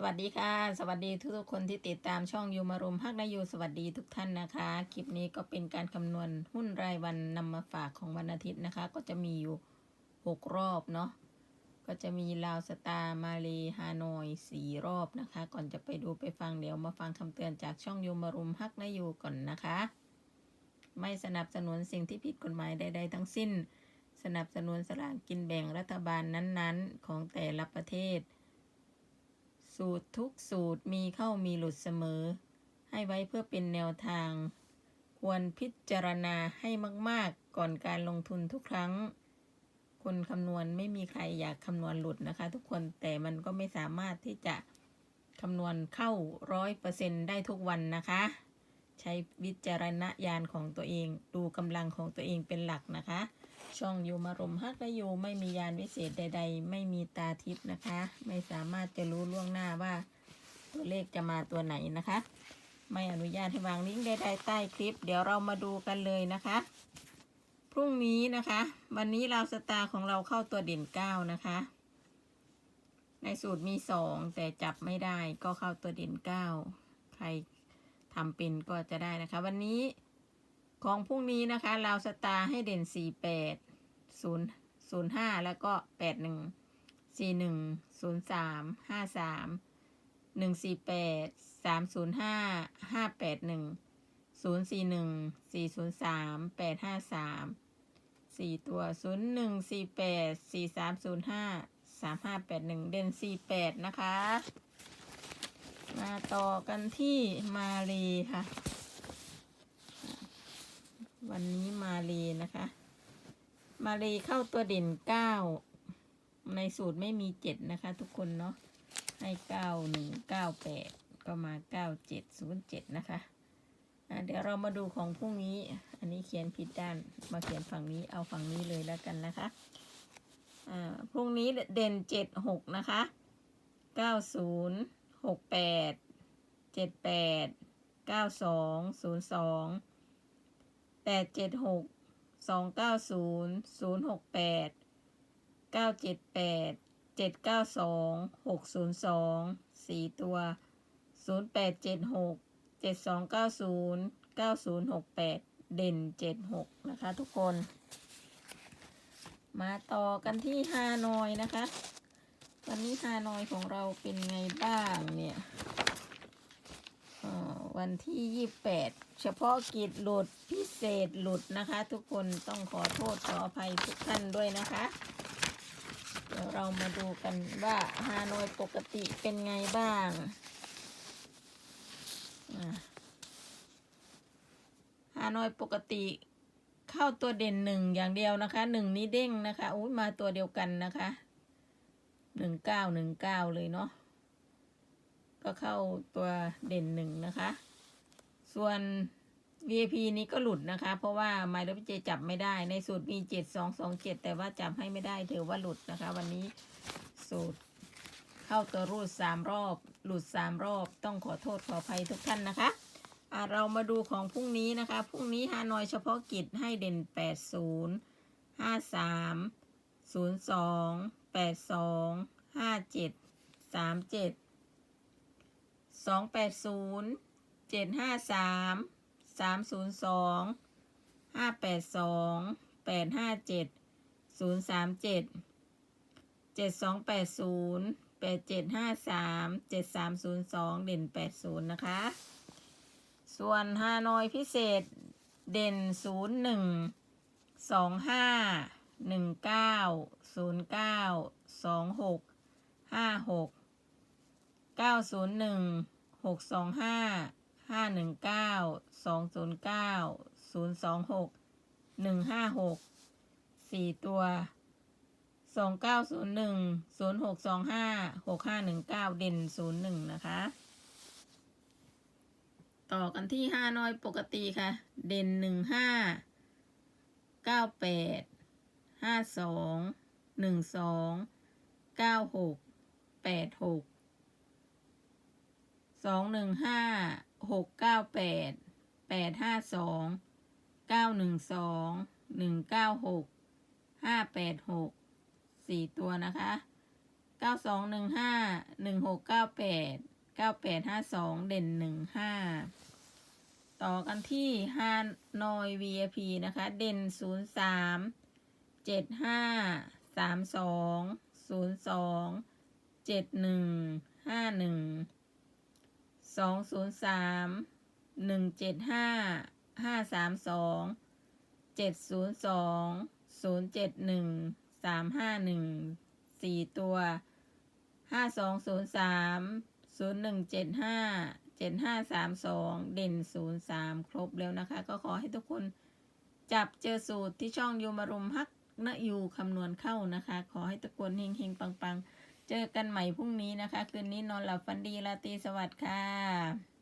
สวัสดีค่ะ สวัสดีทุกๆคนที่ติดตามช่องยูมารุมฮักนายูสวัสดีทุกท่านนะคะ คลิปนี้ก็เป็นการคำนวณหุ้นรายวันนำมาฝากของวันอาทิตย์นะคะ ก็จะมีอยู่ 6 รอบเนาะก็จะมีลาวสตาร์มาเลฮานอยสี่รอบนะคะ ก่อนจะไปดูไปฟังเดี๋ยวมาฟังคำเตือนจากช่องยูมารุมฮักนายูก่อนนะคะ ไม่สนับสนุนสิ่งที่ผิดกฎหมายใด ๆ ทั้งสิ้น สนับสนุนสลากกินแบ่งรัฐบาลนั้นๆ ของแต่ละประเทศ สูตรทุกสูตรมีเข้ามีหลุดเสมอ ให้ไว้เพื่อเป็นแนวทาง ควรพิจารณาให้มาก ๆ ก่อนการลงทุนทุกครั้ง คนคำนวณไม่มีใครอยากคำนวณหลุดนะคะ ทุกคนแต่มันก็ไม่สามารถที่จะคำนวณเข้าร้อยเปอร์เซ็นได้ทุกวันนะคะ ใช้วิจารณญาณของตัวเอง ดูกำลังของตัวเองเป็นหลักนะคะ ช่องยูมารมฮักและยูไม่มียานวิเศษใด ๆ ไม่มีตาทิพย์นะคะ ไม่สามารถจะรู้ล่วงหน้าว่า ตัวเลขจะมาตัวไหนนะคะ ไม่อนุญาตให้วางลิงก์ใดๆใต้คลิป เดี๋ยวเรามาดูกันเลยนะคะ พรุ่งนี้นะคะ วันนี้เราสตาร์ของเราเข้าตัวเด่นเก้านะคะ ในสูตรมีสองแต่จับไม่ได้ก็เข้าตัวเด่นเก้าใครทำเป็นก็จะได้นะคะ วันนี้ของพรุ่งนี้นะคะ เราสตาร์ให้เด่นสี่แปด ศูนย์ศูนย์ห้าแล้วก็แปดหนึ่งสี่หนึ่งศูนย์สามห้าสามหนึ่งสี่แปดสามศูนย์ห้าห้าแปดหนึ่งศูนย์สี่หนึ่งสี่ศูนย์สามแปดห้าสามสี่ตัวศูนย์หนึ่งสี่แปดสี่สามศูนย์ห้าสามห้าแปดหนึ่งเด่นสี่แปดนะคะ มาต่อกันที่มาลีค่ะ วันนี้มาลีนะคะ มาลีเข้าตัวเด่นเก้าในสูตรไม่มีเจ็ดนะคะ ทุกคนเนาะให้เก้าหนึ่งเก้าแปดก็มาเก้าเจ็ดศูนย์เจ็ดนะคะอะเดี๋ยวเรามาดูของพรุ่งนี้ อันนี้เขียนผิดด้าน มาเขียนฝั่งนี้ เอาฝั่งนี้เลยแล้วกันนะคะ อ่า พรุ่งนี้เด่นเจ็ดหกนะคะเก้าศูนย์หกแปดเจ็ดแปดเก้าสองศูนย์สองแปดเจ็ดหก สองเก้าศูนย์ศูนย์หกแปดเก้าเจ็ดแปดเจ็ดเก้าสองหกศูนย์สองสี่ตัวศูนย์แปดเจ็ดหกเจ็ดสองเก้าศูนย์เก้าศูนย์หกแปดเด่นเจ็ดหกนะคะทุกคน มาต่อกันที่ฮานอยนะคะ วันนี้ฮานอยของเราเป็นไงบ้างเนี่ย วันที่ยี่แปดเฉพาะกิจหลุดพิเศษหลุดนะคะ ทุกคนต้องขอโทษขออภัยทุกท่านด้วยนะคะ เดี๋ยวเรามาดูกันว่าฮานอยปกติเป็นไงบ้างฮานอยปกติเข้าตัวเด่นหนึ่งอย่างเดียวนะคะหนึ่งนี้เด้งนะคะอุ้ยมาตัวเดียวกันนะคะหนึ่งเก้าหนึ่งเก้าเลยเนาะ ก็เข้าตัวเด่นหนึ่งนะคะ ส่วน VIP นี้ก็หลุดนะคะ เพราะว่าไมล์เจจับไม่ได้ ในสูตรมีเจ็ดสองสองเจ็ดแต่ว่าจับให้ไม่ได้ถือว่าหลุดนะคะ วันนี้สูตรเข้าตัวรูดสามรอบ หลุดสามรอบ ต้องขอโทษขออภัยทุกท่านนะคะะเรามาดูของพรุ่งนี้นะคะ พรุ่งนี้ฮานอยเฉพาะกิจให้เด่นแปดศูนย์ห้าสามศูนย์สองแปดสองห้าเจ็ดสามเจ็ด สองแปดศูนย์เจ็ดห้าสามสามศูนย์สองห้าแปดสองแปดห้าเจ็ดศูนย์สามเจ็ดเจ็ดสองแปดศูนย์แปดเจ็ดห้าสามเจ็ดสามศูนย์สองเด่นแปดศูนย์นะคะ ส่วนฮานอยพิเศษเด่นศูนย์หนึ่งสองห้าหนึ่งเก้าศูนย์เก้าสองหกห้าหกเก้าศูนย์หนึ่ง หกสองห้าห้าหนึ่งเก้าสองศูนย์เก้าศูนย์สองหกหนึ่งห้าหกสี่ตัวสองเก้าศูนย์หนึ่งศูนย์หกสองห้าหกห้าหนึ่งเก้าเด่นศูนย์หนึ่งนะคะ ต่อกันที่ห้าน้อยปกติค่ะ เด่นหนึ่งห้าเก้าแปดห้าสองหนึ่งสองเก้าหกแปดหก สองหนึ่งห้าหกเก้าแปดแปดห้าสองเก้าหนึ่งสองหนึ่งเก้าหกห้าแปดหกสี่ตัวนะคะเก้าสองหนึ่งห้าหนึ่งหกเก้าแปดเก้าแปดห้าสองเด่นหนึ่งห้าต่อกันที่ฮานอย VIP นะคะ เด่นศูนย์สามเจ็ดห้าสามสองศูนย์สองเจ็ดหนึ่งห้าหนึ่ง สองศูนย์สามหนึ่งเจ็ดห้าห้าสามสองเจ็ดศูนย์สองศูนย์เจ็ดหนึ่งสามห้าหนึ่งสี่ตัวห้าสองศูนย์สามศูนย์หนึ่งเจ็ดห้าเจ็ดห้าสามสองเด่นศูนย์สามครบแล้วนะคะ ก็ขอให้ทุกคนจับเจอสูตรที่ช่องยูมารุมฮักนะยูคำนวณเข้านะคะ ขอให้ทุกคนเฮงเฮงๆปังๆ เจอกันใหม่พรุ่งนี้นะคะ คืนนี้นอนหลับฝันดีราตรีสวัสดิ์ค่ะ